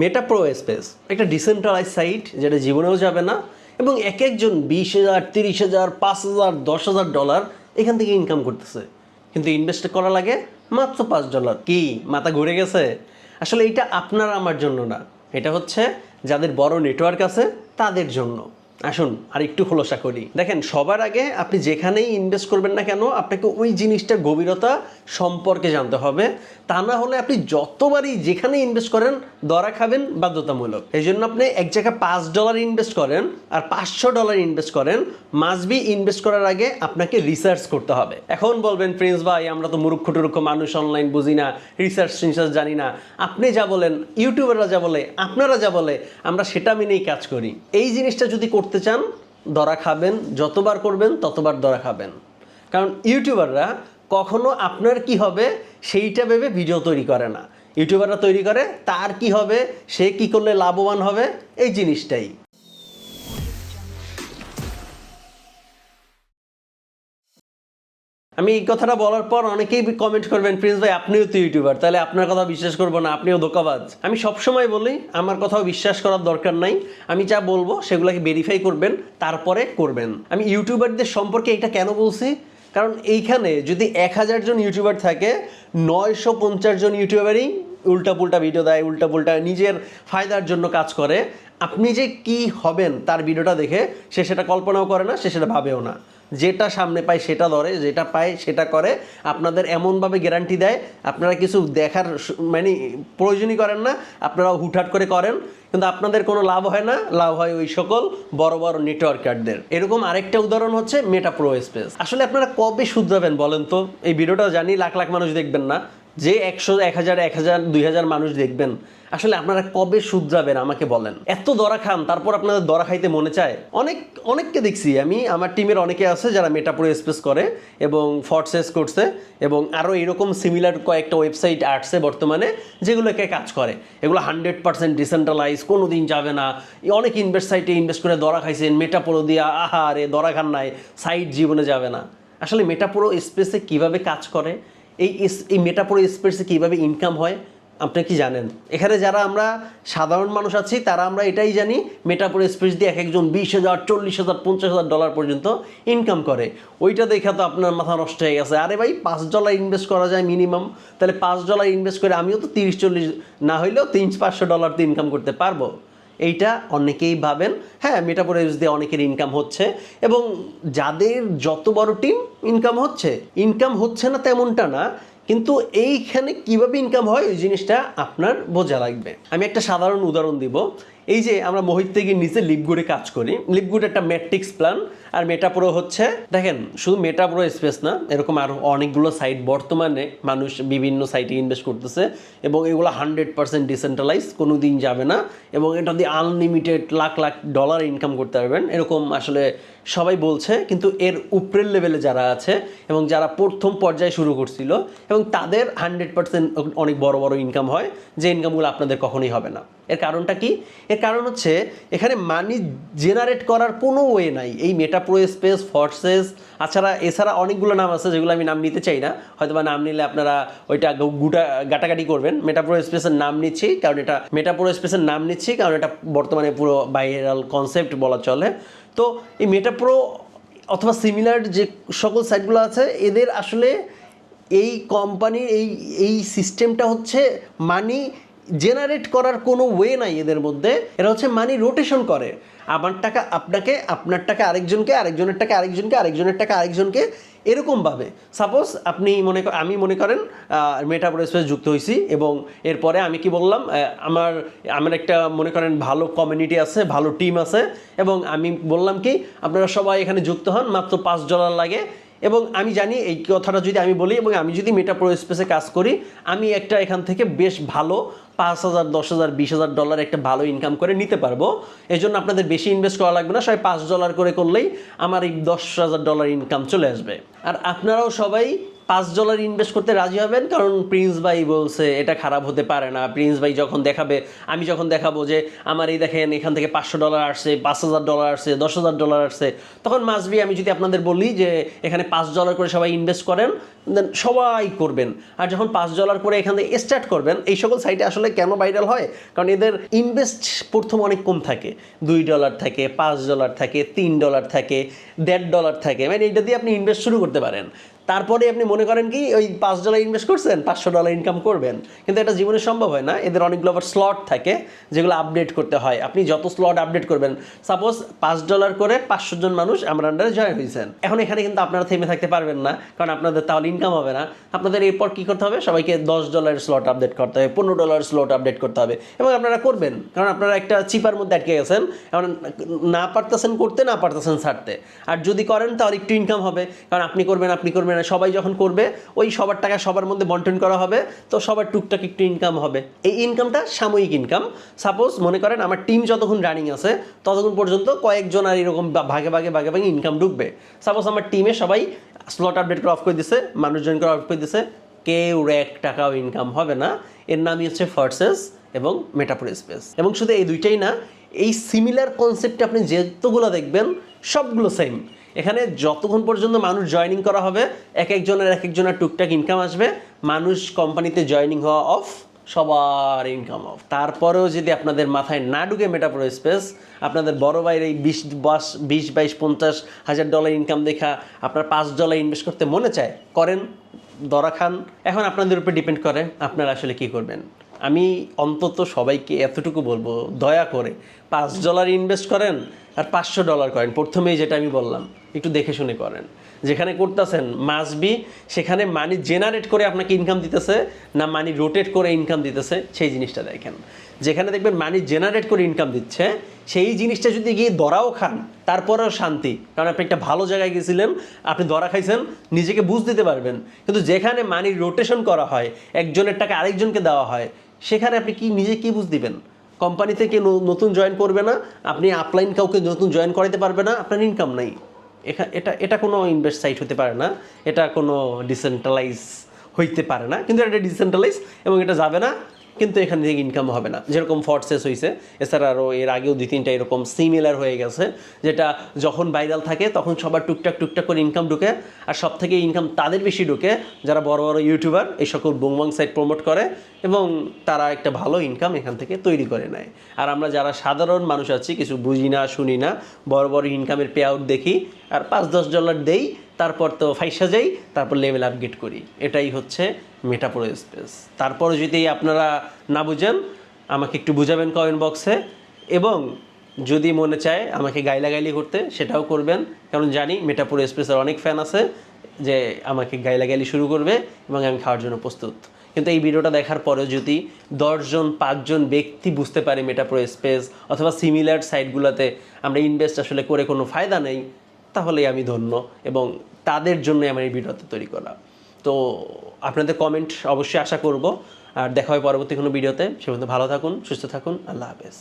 মেটা pro space একটা decentralise site যেটা জীবনেও যাবে না এবং এক একজন বিশ হাজার, তিরিশ হাজার, পাঁচ হাজার, দশ হাজার ডলার এখান থেকে ইনকাম করতেছে। কিন্তু ইনভেস্ট করা লাগে মাত্র পাঁচ ডলার কি? মাথা ঘুরে গেছে? আসলে এটা আপনার আমার জন্য না। এটা হচ্ছে যাদের বড় নেটওয়ার্ক আছে, তাদের জন্য। আসুন আর একটু খোলসা করি। দেখেন, সবার আগে আপনি যেখানেই ইনভেস্ট করবেন না কেন, আপনাকে ওই জিনিসটার গভীরতা সম্পর্কে জানতে হবে। তা না হলে আপনি যতবারই যেখানে ইনভেস্ট করেন, দরা খাবেন বাধ্যতামূলক। এই জন্য আপনি এক জায়গায় পাঁচ ডলার ইনভেস্ট করেন আর পাঁচশো ডলার ইনভেস্ট করেন মাসবি ইনভেস্ট করার আগে আপনাকে রিসার্চ করতে হবে। এখন বলবেন প্রিন্স ভাই, আমরা তো মূর্খ টুরুক্ষ মানুষ অনলাইন বুঝি না রিসার্চ টিসার্চ জানি না। আপনি যা বলেন ইউটিউবাররা যা বলে, আপনারা যা বলে, আমরা সেটা মেনেই কাজ করি। এই জিনিসটা যদি করতে চান, দরা খাবেন, যতবার করবেন, ততবার দরা খাবেন। কারণ ইউটিউবাররা কখনো আপনার কি হবে সেইটা ভেবে ভিডিও তৈরি করে না। ইউটিউবাররা তৈরি করে, তার কি হবে, সে কি করলে লাভবান হবে, এই জিনিসটাই। আমি এই কথাটা বলার পর অনেকেই কমেন্ট করবেন, প্রিন্স ভাই, আপনিও তো ইউটিউবার তাহলে আপনার কথা বিশ্বাস করব না, আপনিও ধোকাবাজ। আমি সবসময় বলি, আমার কথাও বিশ্বাস করার দরকার নাই, আমি যা বলব সেগুলোকে ভেরিফাই করবেন, তারপরে করবেন। আমি ইউটিউবারদের সম্পর্কে এটা কেন বলছি? কারণ এইখানে যদি এক হাজার জন ইউটিউবার থাকে, নয়শো পঞ্চাশ জন ইউটিউবারই উল্টা পুল্টা ভিডিও দেয় উল্টা পুল্টা নিজের ফায়দার জন্য কাজ করে। আপনি যে কি হবেন তার ভিডিওটা দেখে, সে সেটা কল্পনাও করে না, সে সেটা ভাবেও না। যেটা সামনে পায় সেটা ধরে, যেটা পায় সেটা করে। আপনাদের এমনভাবে গ্যারান্টি দেয়, আপনারা কিছু দেখার মানে প্রয়োজনই করেন না, আপনারা হুটহাট করে করেন। কিন্তু আপনাদের কোনো লাভ হয় না, লাভ হয় ওই সকল বড় বড় নেটওয়ার্কারদের এরকম আরেকটা উদাহরণ হচ্ছে মেটা প্রো স্পেস আসলে আপনারা কবে শুধরাবেন বলেন তো? এই ভিডিওটা জানি, লাখ লাখ মানুষ দেখবেন না। যে একশো, এক হাজার এক হাজার, দুই হাজার মানুষ দেখবেন, আসলে আপনারা কবে শুধরাবেন আমাকে বলেন? এত দরা খান, তারপর আপনাদের দরা খাইতে মনে চায়? অনেক, অনেককে দেখছি, আমি, আমার টিমের অনেকে আছে যারা মেটাপুরো স্পেস করে এবং ফটসেস করছে এবং আরও এরকম সিমিলার কয়েকটা ওয়েবসাইট আসছে বর্তমানে যেগুলোকে কাজ করে। এগুলো হান্ড্রেড পার্সেন্ট ডিসেন্ট্রালাইজ কোনো দিন যাবে না। অনেক ইনভেস্ট সাইটে ইনভেস্ট করে দরা খাইছেন মেটাপুরো দিয়া আহারে দরা খান নাই সাইট জীবনে যাবে না। আসলে মেটাপুরো স্পেসে কীভাবে কাজ করে? এই এই মেটাপুরো স্পেসে কীভাবে ইনকাম হয়, আপনি কি জানেন? এখানে যারা আমরা সাধারণ মানুষ আছি, তারা আমরা এটাই জানি মেটাপুরো স্পেস দিয়ে এক একজন বিশ হাজার, চল্লিশ হাজার, পঞ্চাশ হাজার ডলার পর্যন্ত ইনকাম করে। ওইটা দেখে তো আপনার মাথা নষ্ট হয়ে গেছে। আরে ভাই, পাঁচ ডলার ইনভেস্ট করা যায় মিনিমাম তাহলে পাঁচ ডলার ইনভেস্ট করে আমিও তো তিরিশ, চল্লিশ, না হইলেও তিন, পাঁচশো ডলার তো ইনকাম করতে পারব। এইটা অনেকেই ভাবেন হ্যাঁ মেটাপোর ইউজ দিয়ে অনেকের ইনকাম হচ্ছে এবং যাদের যত বড় টিম ইনকাম হচ্ছে ইনকাম হচ্ছে না তেমনটা না, কিন্তু এইখানে কীভাবে ইনকাম হয় ওই জিনিসটা আপনার বোঝা লাগবে। আমি একটা সাধারণ উদাহরণ দিব। এই যে আমরা মোহিত থেকে নিচে লিপগুডে কাজ করি লিপগুড একটা ম্যাট্রিক্স প্ল্যান আর মেটাপ্রো হচ্ছে, দেখেন, শুধু মেটাপ্রো স্পেস না, এরকম আরও অনেকগুলো সাইট বর্তমানে মানুষ বিভিন্ন সাইটে ইনভেস্ট করতেছে, এবং এগুলো হান্ড্রেড পার্সেন্ট ডিসেন্ট্রালাইজ কোনো দিন যাবে না, এবং এটা দিয়ে unlimited lakh lakh dollar income করতে পারবেন, এরকম আসলে সবাই বলছে, কিন্তু এর উপরের লেভেলে যারা আছে, এবং যারা প্রথম পর্যায়ে শুরু করছিল, এবং তাদের হান্ড্রেড পার্সেন্ট অনেক বড় বড় ইনকাম হয়, যে ইনকামগুলো আপনাদের কখনোই হবে না। এর কারণটা কি? এর কারণ হচ্ছে এখানে মানি জেনারেট করার কোনো ওয়ে নাই। এই মেটাপ্রো স্পেস ফর্সেস আছাড়া এছাড়া অনেকগুলো নাম আছে যেগুলো আমি নাম নিতে চাই না। হয়তো বা নাম নিলে আপনারা ওইটা গুটা গাটাগাটি করবেন। মেটাপ্রো স্পেসের নাম নিচ্ছি, কারণ এটা মেটাপ্রো স্পেসের নাম নিচ্ছি, কারণ এটা বর্তমানে পুরো ভাইরাল কনসেপ্ট বলা চলে। তো এই মেটাপ্রো অথবা সিমিলার যে সকল সাইটগুলো আছে, এদের আসলে এই কোম্পানির এই এই সিস্টেমটা হচ্ছে মানি জেনারেট করার কোনো ওয়ে নাই এদের মধ্যে। এরা হচ্ছে মানি রোটেশন করে। আমার টাকা আপনাকে, আপনার টাকা আরেকজনকে, আরেকজনের টাকা আরেকজনকে, আরেকজনের টাকা আরেকজনকে এরকমভাবে সাপোজ আপনি মনে আমি মনে করেন মেটাবর স্পেস যুক্ত হয়েছি এবং এরপরে আমি কি বললাম আমার আমার একটা মনে করেন ভালো কমিউনিটি আছে, ভালো টিম আছে এবং আমি বললাম কি, আপনারা সবাই এখানে যুক্ত হন, মাত্র পাঁচ ডলার লাগে। এবং আমি জানি এই কথাটা যদি আমি বলি এবং আমি যদি মেটা প্রো স্পেসে কাজ করি, আমি একটা এখান থেকে বেশ ভালো পাঁচ হাজার, দশ হাজার, বিশ হাজার ডলার একটা ভালো ইনকাম করে নিতে পারব। এই জন্য আপনাদের বেশি ইনভেস্ট করা লাগবে না, সবাই পাঁচ ডলার করে করলেই আমার এই দশ হাজার ডলার ইনকাম চলে আসবে। আর আপনারাও সবাই পাঁচ ডলার ইনভেস্ট করতে রাজি হবেন? কারণ প্রিন্স ভাই বলছে, এটা খারাপ হতে পারে না। প্রিন্স ভাই যখন দেখাবে, আমি যখন দেখাবো যে, আমার এই দেখেন, এখান থেকে পাঁচশো ডলার আসছে, পাঁচ হাজার ডলার আসছে, দশ হাজার ডলার আসছে। তখন মাসবি, আমি যদি আপনাদের বলি যে, এখানে পাঁচ ডলার করে সবাই ইনভেস্ট করেন দেন সবাই করবেন। আর যখন পাঁচ ডলার করে এখান থেকে স্টার্ট করবেন, এই সকল সাইটে আসলে কেন ভাইরাল হয়? কারণ এদের ইনভেস্ট প্রথম অনেক কম থাকে। দুই ডলার থাকে, পাঁচ ডলার থাকে, তিন ডলার থাকে, দেড় ডলার থাকে। মানে এটা দিয়ে আপনি ইনভেস্ট শুরু করতে পারেন। তারপরে আপনি মনে করেন কি, ওই পাঁচ ডলার ইনভেস্ট করছেন, পাঁচশো ডলার ইনকাম করবেন। কিন্তু এটা জীবনে সম্ভব হয় না। এদের অনেকগুলো আবার স্লট থাকে, যেগুলো আপডেট করতে হয়। আপনি যত স্লট আপডেট করবেন সাপোজ পাঁচ ডলার করে পাঁচশো জন মানুষ আমার আন্ডারে জয়েন হয়েছেন। এখন এখানে কিন্তু আপনারা থেমে থাকতে পারবেন না, কারণ আপনাদের তাহলে ইনকাম হবে না। আপনাদের এরপর কী করতে হবে? সবাইকে দশ ডলারের স্লট আপডেট করতে হবে, পনেরো ডলার স্লট আপডেট করতে হবে। এবং আপনারা করবেন, কারণ আপনারা একটা চিপার মধ্যে আটকে গেছেন। এখন না পারতেছেন করতে, না পারতেছেন ছাড়তে। আর যদি করেন তাহলে একটু ইনকাম হবে। কারণ আপনি করবেন আপনি করবেন আর সবাই যখন করবে, ওই সবার টাকা সবার মধ্যে বন্টন করা হবে, তো সবার টুকটাক একটু ইনকাম হবে। এই ইনকামটা সাময়িক ইনকাম সাপোজ মনে করেন আমার টিম যতক্ষণ রানিং আছে, ততক্ষণ পর্যন্ত কয়েকজন আর এরকম ভাগে ভাগে ভাগে ভাগে ইনকাম ঢুকবে। সাপোজ আমার টিমে সবাই স্লট আপডেট করে অফ করে দিছে, মানুষজন করে অফ করে দিছে, কেউ এক টাকাও ইনকাম হবে না। এর নামই হচ্ছে ফার্সেস এবং মেটাপোর স্পেস এবং শুধু এই দুইটাই না, এই সিমিলার কনসেপ্টে আপনি যেতগুলো দেখবেন, সবগুলো সেম এখানে যতক্ষণ পর্যন্ত মানুষ জয়নিং করা হবে, এক একজনের এক একজনের টুকটাক ইনকাম আসবে। মানুষ কোম্পানিতে জয়নিং হওয়া অফ সবার ইনকাম অফ তারপরেও যদি আপনাদের মাথায় না ঢুকে মেটাপোর স্পেস আপনাদের বড় ভাইয়ের এই বিশ, বাস, বিশ, বাইশ, পঞ্চাশ হাজার ডলার ইনকাম দেখা আপনার পাঁচ ডলার ইনভেস্ট করতে মনে চায়, করেন দরা খান। এখন আপনাদের উপর ডিপেন্ড করে আপনারা আসলে কি করবেন। আমি অন্তত সবাইকে এতটুকু বলব, দয়া করে পাঁচ ডলার ইনভেস্ট করেন আর পাঁচশো ডলার করেন। প্রথমেই যেটা আমি বললাম, একটু দেখে শুনে করেন। যেখানে করতেছেন মাসবি সেখানে মানি জেনারেট করে আপনাকে ইনকাম দিতেছে, না মানি রোটেট করে ইনকাম দিতেছে, সেই জিনিসটা দেখেন। যেখানে দেখবেন মানি জেনারেট করে ইনকাম দিচ্ছে, সেই জিনিসটা যদি গিয়ে দরাও খান, তারপরেও শান্তি। কারণ আপনি একটা ভালো জায়গায় গেছিলেন, আপনি দরা খাইছেন, নিজেকে বুঝ দিতে পারবেন। কিন্তু যেখানে মানি রোটেশন করা হয়, একজনের টাকা আরেকজনকে দেওয়া হয় সেখানে আপনি কি নিজে কি বুঝ দিবেন? কোম্পানি থেকে নতুন জয়েন করবে না, আপনি আপলাইন কাউকে নতুন জয়েন করাতে পারবে না, আপনার ইনকাম নাই। এটা এটা কোনো ইনভেস্ট সাইট হতে পারে না, এটা কোনো ডিসেন্ট্রালাইজ হইতে পারে না, কিন্তু এটা ডিসেন্ট্রালাইজ এবং এটা যাবে না। কিন্তু এখান থেকে ইনকাম হবে না। যেরকম ফর্সেস হয়েছে এছাড়া আরও এর আগেও দুই তিনটা এরকম সিমিলার হয়ে গেছে, যেটা যখন ভাইরাল থাকে তখন সবার টুকটাক টুকটাক করে ইনকাম ঢুকে, আর সব থেকে ইনকাম তাদের বেশি ঢুকে যারা বড় বড় ইউটিউবার এই সকল বুংবাং সাইট প্রমোট করে, এবং তারা একটা ভালো ইনকাম এখান থেকে তৈরি করে নেয়। আর আমরা যারা সাধারণ মানুষ আছি, কিছু বুঝি না, শুনি না, বড় বড় ইনকামের পে আউট দেখি, আর পাঁচ দশ ডলার দেই, তারপর তো ফাইসা যাই, তারপর লেভেল আপগ্রেড করি। এটাই হচ্ছে মেটাপোর স্পেস তারপরে যদি আপনারা না বুঝেন, আমাকে একটু বুঝাবেন কমেন্ট বক্সে এবং যদি মনে চায় আমাকে গাইলাগাইলি করতে, সেটাও করবেন। কারণ জানি মেটাপুর স্পেসের অনেক ফ্যান আছে যে আমাকে গাইলাগাইলি শুরু করবে এবং আমি খাওয়ার জন্য প্রস্তুত। কিন্তু এই ভিডিওটা দেখার পরেও যদি দশজন, পাঁচজন ব্যক্তি বুঝতে পারে মেটাপ্রো স্পেস অথবা সিমিলার সাইটগুলোতে আমরা ইনভেস্ট আসলে করে কোনো ফায়দা নেই, তাহলেই আমি ধন্য এবং তাদের জন্য আমার এই ভিডিওটা তৈরি করা। তো আপনাদের কমেন্ট অবশ্যই আশা করব। আর দেখা হয় পরবর্তী কোনো ভিডিওতে। সে পর্যন্ত ভালো থাকুন, সুস্থ থাকুন, আল্লাহ হাফেজ।